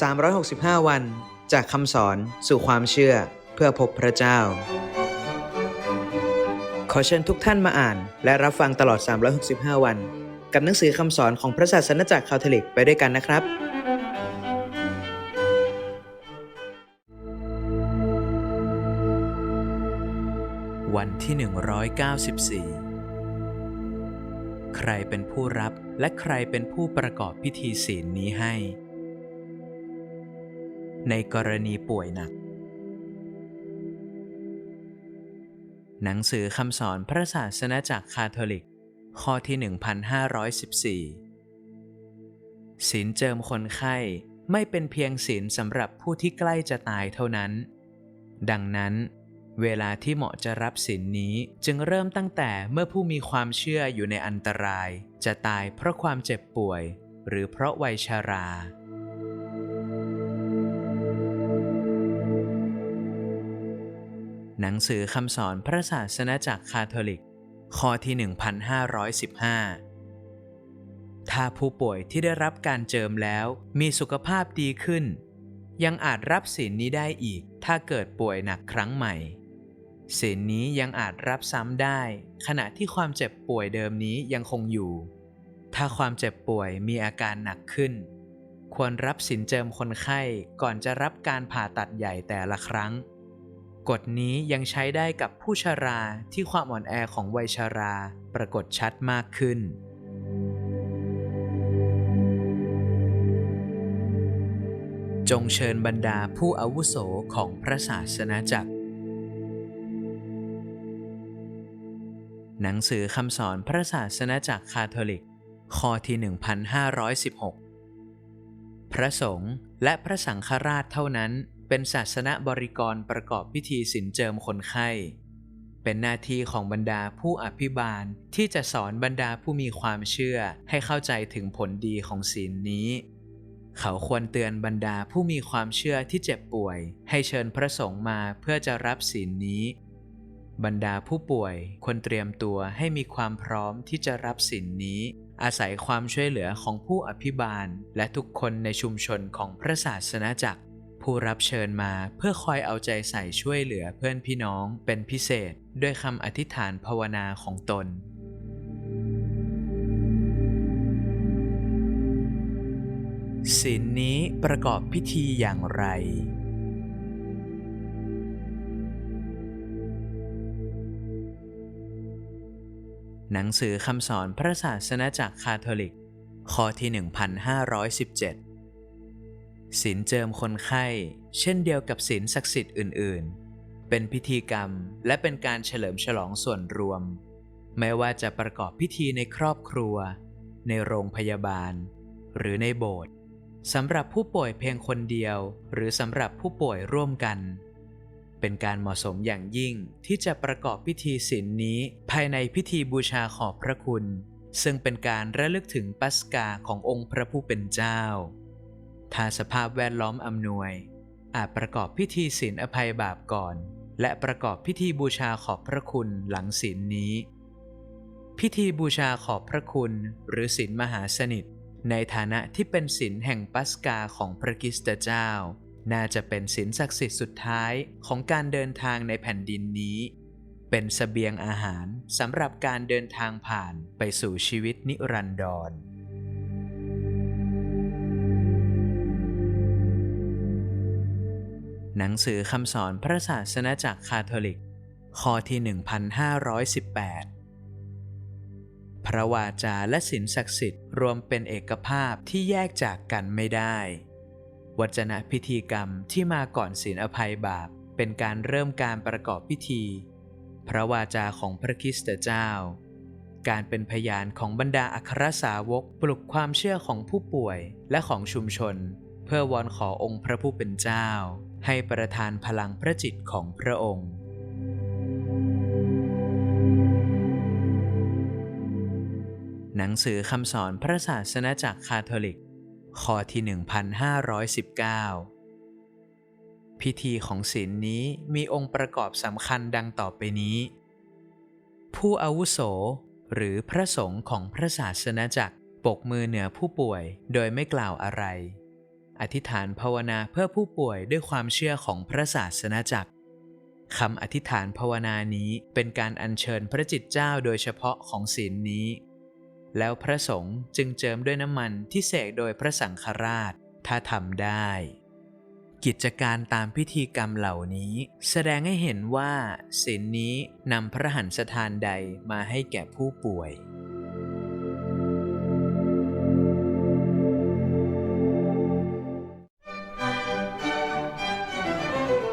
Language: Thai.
365 วัน จากคำสอนสู่ความเชื่อเพื่อพบพระเจ้า ขอเชิญทุกท่านมาอ่าน และรับฟังตลอด 365 วัน กับหนังสือคำสอนของพระศาสนจักรคาทอลิกไปด้วยกันนะครับ วันที่ 194 ใครเป็นผู้รับและใครเป็นผู้ประกอบพิธีศีลนี้ให้ ในกรณีป่วยหนัก หนังสือคำสอนพระศาสนาจักรคาทอลิก ข้อที่ 1514 ศีลเจิมคนไข้ไม่เป็นเพียงศีลสำหรับผู้ที่ใกล้จะตายเท่านั้น ดังนั้น เวลาที่เหมาะจะรับศีลนี้จึงเริ่มตั้งแต่เมื่อผู้มีความเชื่ออยู่ในอันตราย จะตายเพราะความเจ็บป่วย หรือเพราะวัยชารา หนังสือคำสอนพระศาสนาจักรคาทอลิก ข้อที่ 1515 ถ้าผู้ป่วยที่ได้รับการเจิมแล้วมีสุขภาพดีขึ้น ยังอาจรับศีลนี้ได้อีก ถ้าเกิดป่วยหนักครั้งใหม่ศีลนี้ยังอาจรับซ้ำได้ ขณะที่ความเจ็บป่วยเดิมนี้ยังคงอยู่ ถ้าความเจ็บป่วยมีอาการหนักขึ้น ควรรับศีลเจิมคนไข้ก่อนจะรับการผ่าตัดใหญ่แต่ละครั้ง กฎนี้ยังใช้ได้กับผู้ชราที่ความอ่อนแอของวัยชาราปรากฏชัดมากขึ้น จงเชิญบรรดาผู้อาวุโสของพระศาสนาจักร หนังสือคำสอนพระศาสนาจักรคาทอลิกข้อที่ 1516 พระสงฆ์และพระสังฆราชเท่านั้น เป็นศาสนบริกรประกอบพิธีสินเจิมคนไข้ เป็นหน้าที่ของบรรดาผู้อภิบาลที่จะสอนบรรดาผู้มีความเชื่อให้เข้าใจถึงผลดีของศีลนี้ เขาควรเตือนบรรดาผู้มีความเชื่อที่เจ็บป่วย ให้เชิญพระสงฆ์มาเพื่อจะรับศีลนี้ บรรดาผู้ป่วยควรเตรียมตัวให้มีความพร้อมที่จะรับศีลนี้ อาศัยความช่วยเหลือของผู้อภิบาล และทุกคนในชุมชนของพระศาสนาจักร ผู้รับเชิญมาเพื่อคอยเอาใจใส่ช่วยเหลือเพื่อนพี่น้องเป็นพิเศษ ด้วยคำอธิษฐานภาวนาของตน ศีลนี้ประกอบพิธีอย่างไร หนังสือคำสอนพระศาสนาจักรคาทอลิก ข้อที่ 1517 ศีลเจิมคนไข้ เช่นเดียวกับศีลศักดิ์สิทธิ์อื่น ๆ เป็นพิธีกรรมและเป็นการเฉลิมฉลองส่วนรวม ไม่ว่าจะประกอบพิธีในครอบครัว ในโรงพยาบาล หรือในโบสถ์สำหรับผู้ป่วยเพียงคนเดียว หรือสำหรับผู้ป่วยร่วมกัน เป็นการเหมาะสมอย่างยิ่งที่จะประกอบพิธีศีลนี้ภายในพิธีบูชาขอบพระคุณ ซึ่งเป็นการระลึกถึงปัสกาขององค์พระผู้เป็นเจ้า ถ้าสภาพแวดล้อมอำนวย อาจประกอบพิธีศีลอภัยบาปก่อน และประกอบพิธีบูชาขอบพระคุณหลังศีลนี้ พิธีบูชาขอบพระคุณหรือศีลมหาสนิท ในฐานะที่เป็นศีลแห่งปัสกาของพระคริสตเจ้า น่าจะเป็นศีลศักดิ์สิทธิ์สุดท้ายของการเดินทางในแผ่นดินนี้ เป็นสเสบียงอาหารสำหรับการเดินทางผ่านไปสู่ชีวิตนิรันดร หนังสือคำสอนพระศาสนาจักรคาทอลิก ข้อที่ 1518 พระวาจาและศีลศักดิ์สิทธิ์รวมเป็นเอกภาพที่แยกจากกันไม่ได้ วัจนะพิธีกรรมที่มาก่อนศีลอภัยบาป เป็นการเริ่มการประกอบพิธี พระวาจาของพระคริสตเจ้า การเป็นพยานของบรรดาอัครสาวกปลุกความเชื่อของผู้ป่วยและของชุมชน พื่อวอนขอองค์พระผู้เป็นเจ้า ให้ประทานพลังพระจิตของพระองค์ หนังสือคำสอนพระศาสนาจักรคาทอลิก ข้อที่ 1519 พิธีของศีลนี้มีองค์ประกอบสำคัญดังต่อไปนี้ ผู้อาวุโสหรือพระสงฆ์ของพระศาสนาจักรปกมือเหนือผู้ป่วยโดยไม่กล่าวอะไร อธิษฐานภาวนาเพื่อผู้ป่วยด้วยความเชื่อของพระศาสนาจักรคำอธิษฐานภาวนานี้เป็นการอัญเชิญพระจิตเจ้าโดยเฉพาะของศีลนี้ แล้วพระสงฆ์จึงเจิมด้วยน้ำมันที่เสกโดยพระสังฆราช ถ้าทำได้ กิจการตามพิธีกรรมเหล่านี้ แสดงให้เห็นว่าศีลนี้นำพระหันสถานใดมาให้แก่ผู้ป่วย